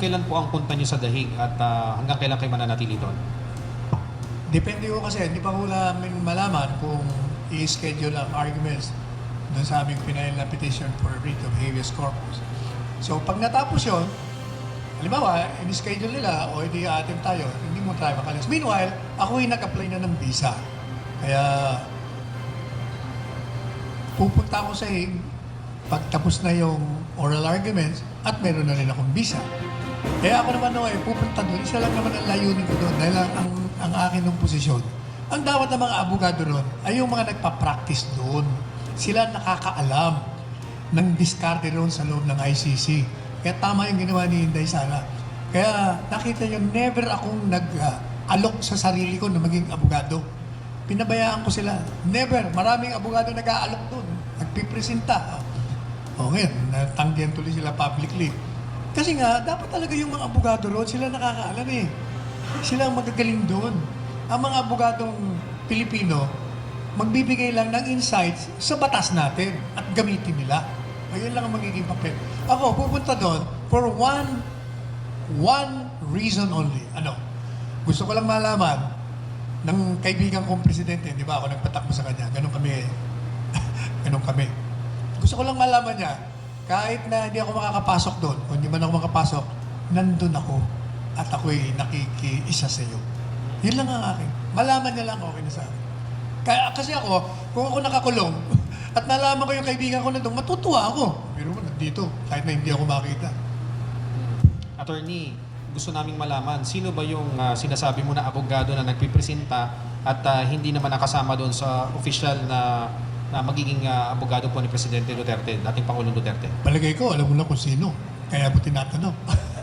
kailan po ang punta niyo sa dahig at ah, hanggang kailan kayo mananatili doon? Depende ko kasi, hindi pa ko namin malaman kung i-schedule ang arguments doon sa aming final na petition for writ of habeas corpus. So, pag natapos yun, halimbawa, in-schedule nila o hindi atin tayo, hindi mo tayo makalis. Meanwhile, ako yung nag-apply na ng visa. Kaya, pupunta ako sa Hague pag tapos na yung oral arguments at meron na rin akong visa. Kaya ako naman no, eh, pupunta doon. Isa lang naman ang layunin ko doon dahil ang, ang, ang akin ng posisyon. Ang dapat ng mga abogado doon ay yung mga nagpa-practice doon. Sila nakakaalam ng diskarte doon sa loob ng ICC. Kaya tama yung ginawa ni Inday Sara. Kaya nakita niyo, never akong nag-alok sa sarili ko na maging abogado. Pinabayaan ko sila. Never. Maraming abogado nag-aalok doon. Nagpipresenta. O ngayon, natanggihan tuloy sila publicly. Kasi nga, dapat talaga yung mga abogado roon, sila nakakaalam eh. Sila ang magagaling doon. Ang mga abogadong Pilipino, magbibigay lang ng insights sa batas natin at gamitin nila. Ayun lang ang magiging papel. Ako, pupunta doon for one, one reason only. Ano? Gusto ko lang malaman ng kaibigan kong presidente, di ba ako nagpatakbo sa kanya, ganun kami, ganun kami. Gusto ko lang malaman niya, kahit na hindi ako makakapasok doon, kung hindi man ako makapasok, nandun ako at ako'y nakikiisa sa iyo. Yun lang ang akin. Malaman niya lang okay na sa akin. Kaya, kasi ako, kung ako nakakulong, at nalaman ko yung kaibigan ko nandun, matutuwa ako. Pero nandito, kahit na hindi ako makita. Attorney, gusto naming malaman, sino ba yung ah, sinasabi mo na abogado na nagpipresenta at ah, hindi naman nakasama doon sa official na na magiging ah, abogado po ni Presidente Duterte, dating Pangulong Duterte? Palagay ko, alam mo na kung sino. Kaya mo tinatanong.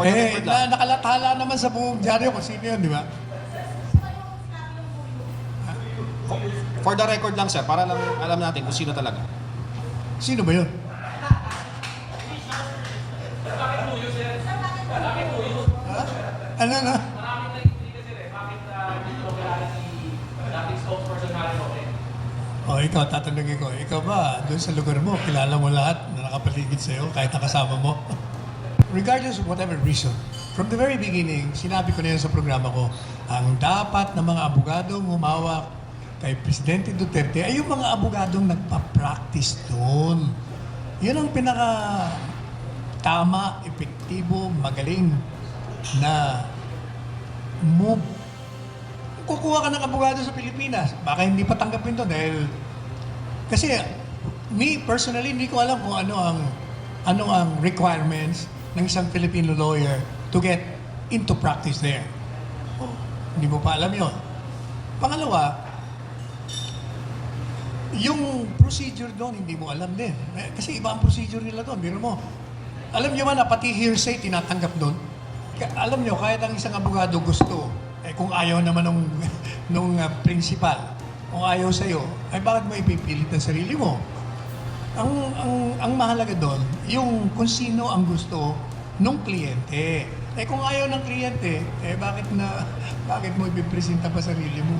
Eh, na, nakalathala naman sa buong dyaryo kung sino yun, di ba? For the record lang sir, para lang alam natin kung sino talaga. Sino ba yun? Ha? Ano na? Ikaw, tatanungin ko, ikaw ba, doon sa lugar mo, kilala mo lahat na nakapaligid sa'yo, kahit nakasama mo? Regardless of whatever reason, from the very beginning, sinabi ko na yan sa programa ko, ang dapat ng mga abogadong humawak kay Presidente Duterte ay yung mga abogadong nagpa-practice doon. Yun ang pinaka tama, epektibo, magaling na move kukuha ka ng abogado sa Pilipinas, baka hindi pa tanggapin to dahil kasi me personally hindi ko alam kung ano ang ano ang requirements ng isang Filipino lawyer to get into practice there. Oh, hindi mo pa alam 'yon. Pangalawa, yung procedure doon, hindi mo alam din. Eh, Kasi iba ang procedure nila doon. Biro mo. Alam niyo ba na pati hearsay tinatanggap doon? Alam niyo, kahit ang isang abogado gusto, eh kung ayaw naman nung, nung uh, principal, kung ayaw sa'yo, ay bakit mo ipipilit ng sarili mo? Ang, ang, ang mahalaga doon, yung kung sino ang gusto nung kliyente. Eh kung ayaw ng kliyente, eh bakit na bakit mo ipipresenta pa sarili mo?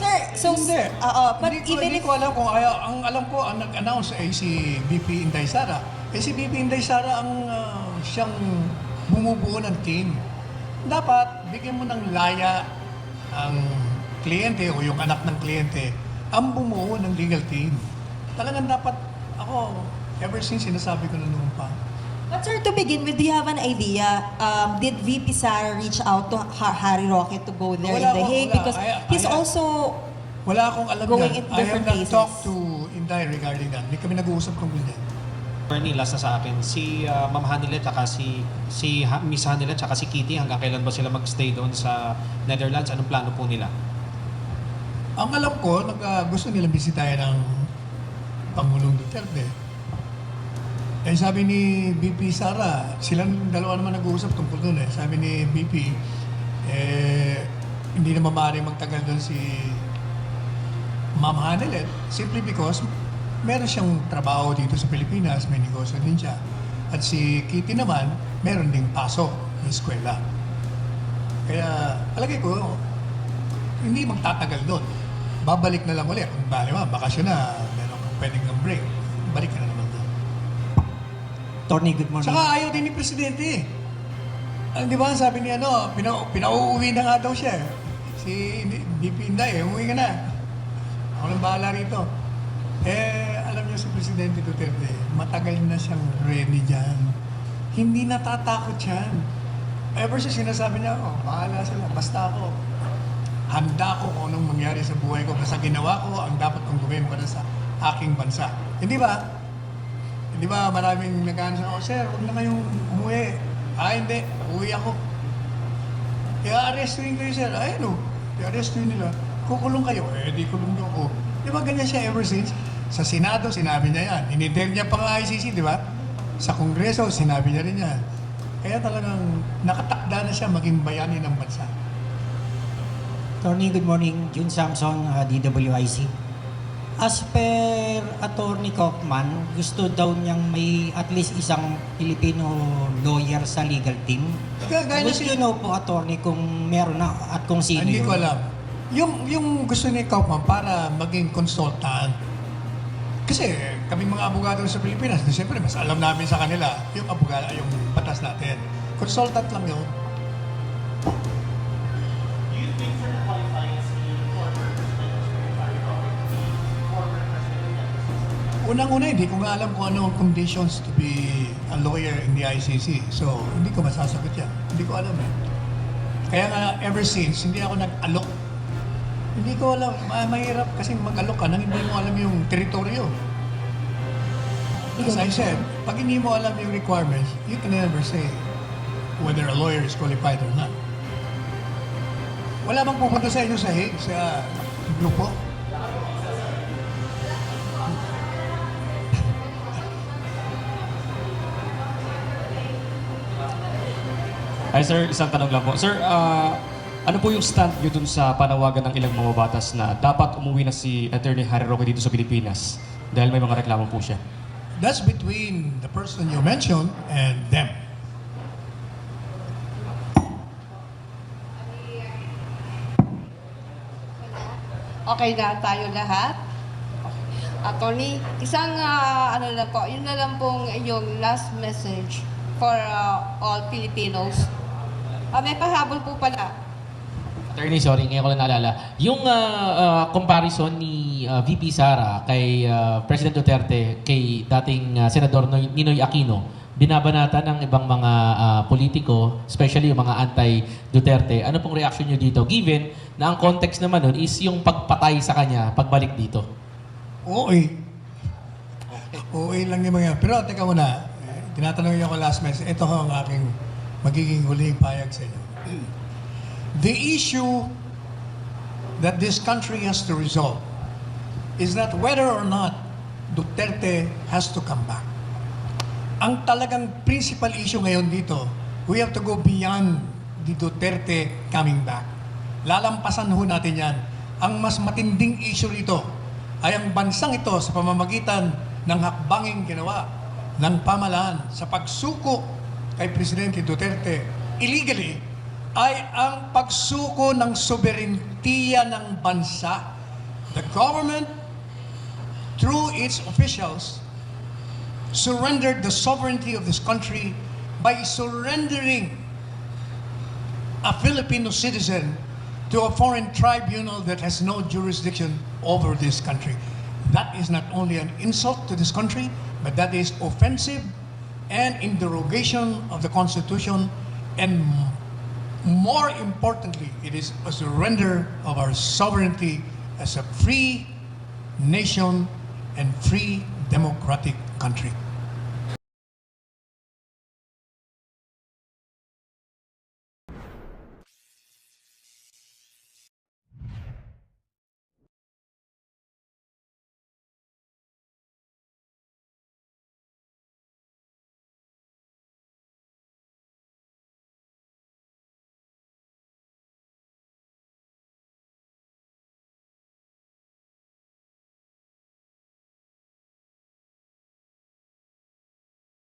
Sir, so, Hindi. Oo, but hindi, ko, even hindi if, ko alam kung ayaw. Ang alam ko, ang nag-announce ay si BP Inday Sara. Eh si BP Inday Sara ang ah, siyang bumubuo ng team. Dapat, bigyan mo ng laya ang kliyente o yung anak ng kliyente ang bumuo ng legal team. Talagang dapat, ako, ever since sinasabi ko na noon pa, but sir, to begin with, do you have an idea? Um, did VP Sara reach out to Ha- Harry Roque to go there Wala in The Hague? wala. Because I- he's I- also wala akong alam Going into I have not places. talked to Inday regarding that. Hindi kami nag-uusap kung ganyan. Attorney, last na sa akin, si ah, Ma'am Hanilet at si, si Ha- Miss Hanilet at si Kitty, hanggang kailan ba sila magstay doon sa Netherlands? Anong plano po nila? Ang alam ko, nag, ah, gusto nilang bisitahin ng Pangulong Duterte. Eh sabi ni BP Sara, silang dalawa naman nag-uusap tungkol doon eh. Sabi ni BP, eh, hindi naman maaaring magtagal doon si Ma'am Hanelet simply because meron siyang trabaho dito sa Pilipinas, may negosyo din siya. At si Kitty naman, meron ding pasok ng eskwela. Kaya, palagay ko, hindi magtatagal doon. Babalik na lang ulit. Kung bali ba, bakasyon na, meron kang pwedeng ng break. Balik ka na naman doon. Attorney, good morning. Saka ayaw din ni Presidente eh. Ah, di ba, sabi niya, ano, pina, pinauuwi na nga daw siya. eh. Si VP Inday, eh, umuwi ka na. Ako nang bahala rito. Eh, si Presidente Duterte, matagal na siyang ready dyan. Hindi natatakot yan. Ever since sinasabi niya, oh, bahala sila, basta ako. Handa ko kung anong mangyari sa buhay ko. Basta ginawa ko ang dapat kong gawin para sa aking bansa. Hindi ba? Di ba maraming nagkaan sa, oh sir, huwag na kayong umuwi. Ah, hindi. Uwi ako. I-arrestuin kayo, sir. Ayun o. I-arrestuin nila. Kukulong kayo. Eh, di kulong ako. Di ba ganyan siya ever since? Sa Senado, sinabi niya yan. Ininter niya pa nga ICC, di ba? Sa Kongreso, sinabi niya rin yan. Kaya talagang nakatakda na siya maging bayani ng bansa. Attorney, good morning. June Samson, uh, DWIC. As per Attorney Kaufman, gusto daw niyang may at least isang Filipino lawyer sa legal team. Gaya na Gusto si- know po, Attorney, kung meron na at kung sino Hindi ko alam. Yung, yung gusto ni Kaufman para maging consultant. Kasi kami mga abogado sa Pilipinas, siyempre mas alam namin sa kanila yung abogado, yung batas natin. Consultant lang yun. Unang-una, hindi ko nga alam kung ano ang conditions to be a lawyer in the ICC. So, hindi ko masasagot yan. Hindi ko alam eh. Kaya nga, ever since, hindi ako nag-alok. Hindi ko alam. Ma- mahirap kasi mag-alok ka nang hindi mo alam yung teritoryo. As I said, pag hindi mo alam yung requirements, you can never say whether a lawyer is qualified or not. Wala bang pupunta sa inyo sa sa grupo? Ay sir, isang tanong lang po. Sir, ah, ano po yung stand nyo dun sa panawagan ng ilang mga batas na dapat umuwi na si Attorney Harry Roque dito sa Pilipinas dahil may mga reklamo po siya? That's between the person you mentioned and them. Okay na tayo lahat? Attorney, isang ah, ano lang po, yun na lang pong inyong last message for ah, all Filipinos. Ah, may pahabol po pala. Attorney, sorry, ngayon ko lang naalala. Yung ah, ah, comparison ni ah, VP Sara kay ah, President Duterte kay dating ah, Senador Noy- Ninoy Aquino, binabanatan ng ibang mga ah, politiko, especially yung mga anti-Duterte. Ano pong reaction nyo dito? Given na ang context naman nun is yung pagpatay sa kanya pagbalik dito. OA. OA lang yung mga Pero teka muna, eh, tinatanong niyo ako last message. Ito ho ang aking magiging huling payag sa inyo. The issue that this country has to resolve is not whether or not Duterte has to come back. Ang talagang principal issue ngayon dito, we have to go beyond the Duterte coming back. Lalampasan ho natin yan. Ang mas matinding issue rito ay ang bansang ito sa pamamagitan ng hakbanging ginawa ng pamalaan sa pagsuko kay Presidente Duterte illegally ay ang pagsuko ng soberentiya ng bansa. The government, through its officials, surrendered the sovereignty of this country by surrendering a Filipino citizen to a foreign tribunal that has no jurisdiction over this country. That is not only an insult to this country, but that is offensive and in derogation of the Constitution and more importantly, it is a surrender of our sovereignty as a free nation and free democratic country.